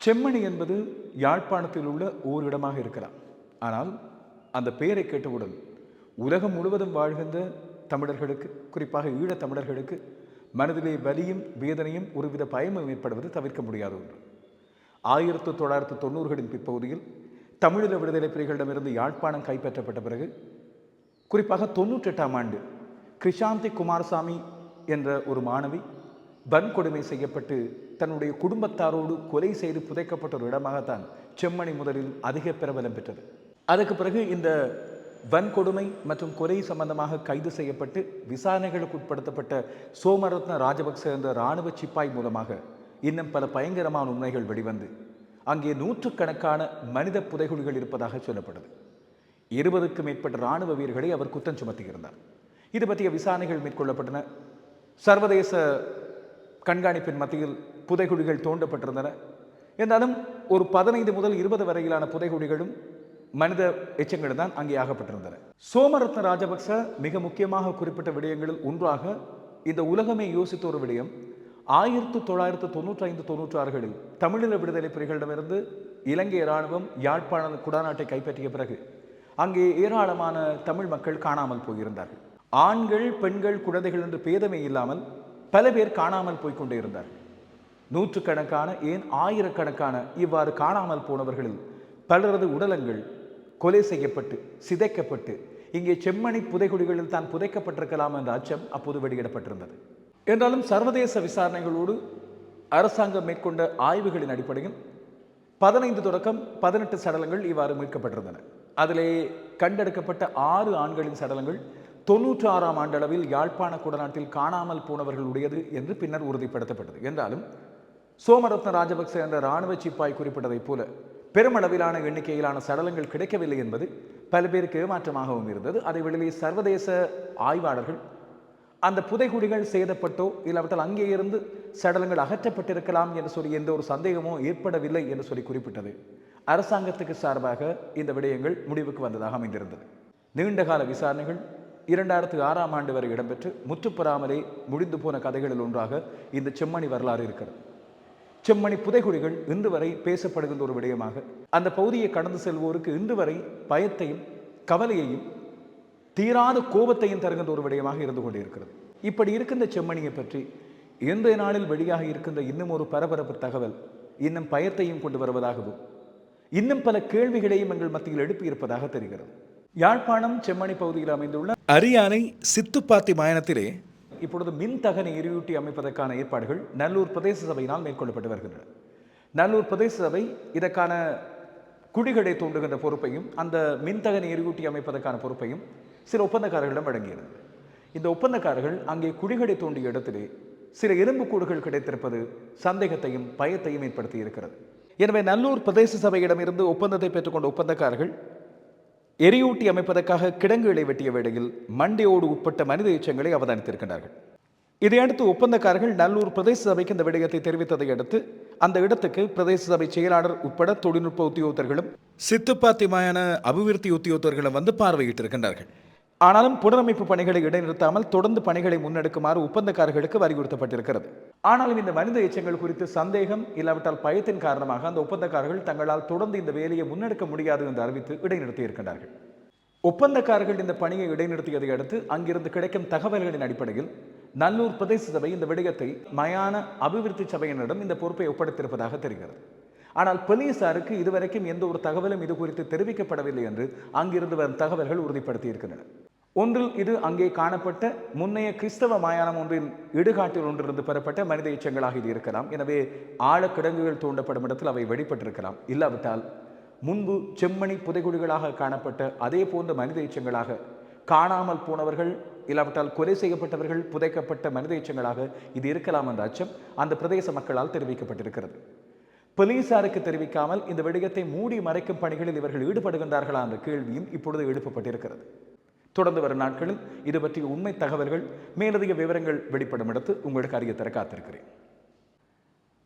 செம்மணி என்பது யாழ்ப்பாணத்தில் உள்ள ஓரிடமாக இருக்கலாம் ஆனால் அந்த பெயரை கேட்டவுடன் உலகம் முழுவதும் வாழ்கின்ற தமிழர்களுக்கு குறிப்பாக ஈழத் தமிழர்களுக்கு மனதிலே வலியும் வேதனையும் ஒருவித பயமும் ஏற்படுவது தவிர்க்க முடியாத ஒன்று. ஆயிரத்து தொள்ளாயிரத்து தொண்ணூறுகளின் பிற்பகுதியில் தமிழீழ விடுதலை புலிகளிடமிருந்து யாழ்ப்பாணம் கைப்பற்றப்பட்ட பிறகு குறிப்பாக தொண்ணூற்றெட்டாம் ஆண்டு கிருஷாந்தி குமாரசாமி என்ற ஒரு மாணவி வன்கொடுமை செய்யப்பட்டு தன்னுடைய குடும்பத்தாரோடு கொலை செய்து புதைக்கப்பட்ட ஒரு இடமாகத்தான் செம்மணி முதலில் அதிக பிரபலம் பெற்றது. அதற்கு பிறகு இந்த வன்கொடுமை மற்றும் கொலை சம்பந்தமாக கைது செய்யப்பட்டு விசாரணைகளுக்கு உட்படுத்தப்பட்ட சோமரத்ன ராஜபக்ச என்ற இராணுவ சிப்பாய் மூலமாக இன்னும் பல பயங்கரமான உண்மைகள் வெளிவந்து அங்கே நூற்றுக்கணக்கான மனித புதைகுழிகள் இருப்பதாக சொல்லப்படுது இருபதுக்கும் மேற்பட்ட இராணுவ வீரர்களை அவர் குற்றம் சுமத்தியிருந்தார். இது பற்றிய விசாரணைகள் மேற்கொள்ளப்பட்டன. சர்வதேச கண்காணிப்பின் மத்தியில் புதைகுழிகள் தோண்டப்பட்டிருந்தன. என்றாலும் ஒரு பதினைந்து முதல் இருபது வரையிலான புதைகுழிகளும் மனித எச்சங்களும் தான் அங்கே ஆகப்பட்டிருந்தன. சோமரத்ன ராஜபக்ச மிக முக்கியமாக குறிப்பிட்ட விடயங்களில் ஒன்றாக இந்த உலகமே யோசித்த ஒரு விடயம். ஆயிரத்து தொள்ளாயிரத்து தொண்ணூற்றி ஐந்து தொண்ணூற்றாறுகளில் தமிழீழ விடுதலை புலிகளிடமிருந்து இலங்கை இராணுவம் யாழ்ப்பாண குடாநாட்டை கைப்பற்றிய பிறகு அங்கே ஏராளமான தமிழ் மக்கள் காணாமல் போயிருந்தார்கள். ஆண்கள் பெண்கள் குழந்தைகள் என்று பேதமே இல்லாமல் பல பேர் காணாமல் போய்க் இருந்தார் நூற்றுக்கணக்கான ஏன் ஆயிரக்கணக்கான இவ்வாறு காணாமல் போனவர்களில் பலரது உடலங்கள் கொலை செய்யப்பட்டு சிதைக்கப்பட்டு இங்கே செம்மணி புதைகுடிகளில் தான் புதைக்கப்பட்டிருக்கலாம் என்ற அச்சம் அப்போது வெளியிடப்பட்டிருந்தது. என்றாலும் சர்வதேச விசாரணைகளோடு அரசாங்கம் மேற்கொண்ட ஆய்வுகளின் அடிப்படையில் பதினைந்து தொடக்கம் பதினெட்டு சடலங்கள் இவ்வாறு மீட்கப்பட்டிருந்தன. அதிலே கண்டெடுக்கப்பட்ட ஆறு ஆண்களின் சடலங்கள் தொன்னூற்றி ஆறாம் ஆண்டளவில் யாழ்ப்பாண குடநாட்டில் காணாமல் போனவர்களுடையது என்று பின்னர் உறுதிப்படுத்தப்பட்டது. என்றாலும் சோமரத்ன ராஜபக்ச என்ற இராணுவ சிப்பாய் குறிப்பிட்டதைப் போல பெருமளவிலான எண்ணிக்கையிலான சடலங்கள் கிடைக்கவில்லை என்பது பல பேருக்கு ஏமாற்றமாகவும் இருந்தது. அதை வெளியே சர்வதேச ஆய்வாளர்கள் அந்த புதைகுடிகள் சேதப்பட்டோ இல்லாவிட்டால் அங்கே இருந்து சடலங்கள் அகற்றப்பட்டிருக்கலாம் என்று சொல்லி எந்த ஒரு சந்தேகமோ ஏற்படவில்லை என்று சொல்லி குறிப்பிட்டது. அரசாங்கத்துக்கு சார்பாக இந்த விடயங்கள் முடிவுக்கு வந்ததாக அமைந்திருந்தது. நீண்டகால விசாரணைகள் இரண்டாயிரத்து ஆறாம் ஆண்டு வரை இடம்பெற்று முற்றுப்பெறாமலே முடிந்து போன கதைகளில் ஒன்றாக இந்த செம்மணி வரலாறு இருக்கிறது. செம்மணி புதைகுழிகள் இன்று வரை பேசப்படுகின்ற ஒரு விடயமாக அந்த பகுதியை கடந்து செல்வோருக்கு இன்று வரை பயத்தையும் கவலையையும் தீராத கோபத்தையும் தருகின்ற ஒரு விடயமாக இருந்து கொண்டிருக்கிறது. இப்படி இருக்கின்ற செம்மணியை பற்றி இன்றைய நாளில் வெளியாக இருக்கின்ற இன்னும் ஒரு பரபரப்பு தகவல் இன்னும் பயத்தையும் கொண்டு வருவதாகவும் இன்னும் பல கேள்விகளையும் எங்கள் மத்தியில் எழுப்பியிருப்பதாக தெரிகிறது. யாழ்ப்பாணம் செம்மணி பகுதியில் அமைந்துள்ள அரியானை சித்துப்பாத்தி மாயனத்திலே இப்பொழுது மின்தகன எரியூட்டி அமைப்பதற்கான ஏற்பாடுகள் நல்லூர் பிரதேச சபையினால் மேற்கொள்ளப்பட்டு வருகின்றன. நல்லூர் பிரதேச சபை இதற்கான குழிகளை தோண்டுகின்ற பொறுப்பையும் அந்த மின்தகன எரியூட்டி அமைப்பதற்கான பொறுப்பையும் சில ஒப்பந்தக்காரர்களிடம் வழங்கியிருந்தது. இந்த ஒப்பந்தக்காரர்கள் அங்கே குழிகளை தோண்டிய இடத்திலே சில எலும்புக்கூடுகள் கிடைத்திருப்பது சந்தேகத்தையும் பயத்தையும் ஏற்படுத்தி இருக்கிறது. எனவே நல்லூர் பிரதேச சபையிடமிருந்து ஒப்பந்தத்தை பெற்றுக்கொண்ட ஒப்பந்தக்காரர்கள் எரியூட்டி அமைப்பதற்காக கிடங்குகளை வெட்டிய வேளையில் மண்டையோடு உட்பட்ட மனித எச்சங்களை அவதானித்திருக்கிறார்கள் இதையடுத்து ஒப்பந்தக்காரர்கள் நல்லூர் பிரதேச சபைக்கு இந்த விடயத்தை தெரிவித்ததை அடுத்து அந்த இடத்துக்கு பிரதேச சபை செயலாளர் உட்பட தொழில்நுட்ப உத்தியோகத்தர்களும் சித்துப்பாத்தியமான அபிவிருத்தி உத்தியோகத்தர்களும் வந்து பார்வையிட்டிருக்கின்றார்கள். ஆனாலும் புனரமைப்பு பணிகளை இடைநிறுத்தாமல் தொடர்ந்து பணிகளை முன்னெடுக்குமாறு ஒப்பந்தக்காரர்களுக்கு வலியுறுத்தப்பட்டிருக்கிறது. ஆனாலும் இந்த மனித எச்சங்கள் குறித்து சந்தேகம் இல்லாவிட்டால் பயத்தின் காரணமாக அந்த ஒப்பந்தக்காரர்கள் தங்களால் தொடர்ந்து இந்த வேலையை முன்னெடுக்க முடியாது என்று அறிவித்து இடைநிறுத்தி இருக்கின்றார்கள். ஒப்பந்தக்காரர்கள் இந்த பணியை இடைநிறுத்தியதை அடுத்து அங்கிருந்து கிடைக்கும் தகவல்களின் அடிப்படையில் நல்லூர் பிரதேச சபை இந்த விடயத்தை மயான அபிவிருத்தி சபையினரிடம் இந்த பொறுப்பை ஒப்படைத்திருப்பதாக தெரிகிறது. ஆனால் போலீசாருக்கு இதுவரைக்கும் எந்த ஒரு தகவலும் இது குறித்து தெரிவிக்கப்படவில்லை என்று அங்கிருந்து வரும் தகவல்கள் உறுதிப்படுத்தியிருக்கின்றன ஒன்றில் இது அங்கே காணப்பட்ட முன்னைய கிறிஸ்தவ மாயானம் ஒன்றின் இடுகாட்டில் ஒன்றிலிருந்து பெறப்பட்ட மனித எச்சங்களாக இது இருக்கலாம். எனவே ஆழக்கிடங்குகள் தூண்டப்படும் இடத்தில் அவை வெளிப்பட்டிருக்கலாம். இல்லாவிட்டால் முன்பு செம்மணி புதைகுழிகளாக காணப்பட்ட அதே போன்ற மனித எச்சங்களாக காணாமல் போனவர்கள் இல்லாவிட்டால் கொலை செய்யப்பட்டவர்கள் புதைக்கப்பட்ட மனித எச்சங்களாக இது இருக்கலாம் என்ற அச்சம் அந்த பிரதேச மக்களால் தெரிவிக்கப்பட்டிருக்கிறது. போலீசாருக்கு தெரிவிக்காமல் இந்த விடயத்தை மூடி மறைக்கும் பணிகளில் இவர்கள் ஈடுபடுகின்றார்களா என்ற கேள்வியும் இப்பொழுது எழுப்பப்பட்டிருக்கிறது. தொடர்ந்து வரும் நாட்களில் இது பற்றிய உண்மை தகவல்கள் மேலதிக விவரங்கள் வெளிப்படும் இடத்து உங்களுக்கு அறிய தர காத்திருக்கிறேன்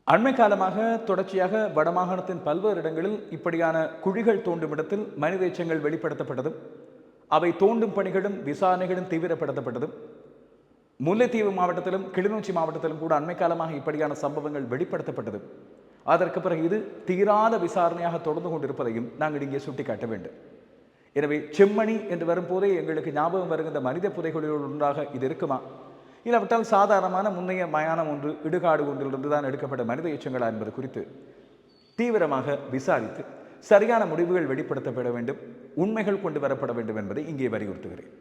அண்மை காலமாக தொடர்ச்சியாக வடமாகாணத்தின் பல்வேறு இடங்களில் இப்படியான குழிகள் தோண்டும் இடத்தில் மனித எச்சங்கள் வெளிப்படுத்தப்பட்டதும் அவை தோண்டும் பணிகளும் விசாரணைகளும் தீவிரப்படுத்தப்பட்டதும் முல்லைத்தீவு மாவட்டத்திலும் கிளிநொச்சி மாவட்டத்திலும் கூட அண்மை காலமாக இப்படியான சம்பவங்கள் வெளிப்படுத்தப்பட்டதும் அதற்கு பிறகு இது தீராத விசாரணையாக தொடர்ந்து கொண்டிருப்பதையும் நாங்கள் இங்கே சுட்டிக்காட்ட வேண்டும். எனவே செம்மணி என்று வரும்போதே எங்களுக்கு ஞாபகம் வருகின்ற மனித புதைகளில் ஒன்றாக இது இருக்குமா? இல்லாவிட்டால் சாதாரணமான முன்னைய மயானம் ஒன்று இடுகாடு ஒன்றிலிருந்து தான் எடுக்கப்பட்ட மனித எச்சங்களா என்பது குறித்து தீவிரமாக விசாரித்து சரியான முடிவுகள் வெளிப்படுத்தப்பட வேண்டும் உண்மைகள் கொண்டு வரப்பட வேண்டும் என்பதை இங்கே வலியுறுத்துகிறேன்.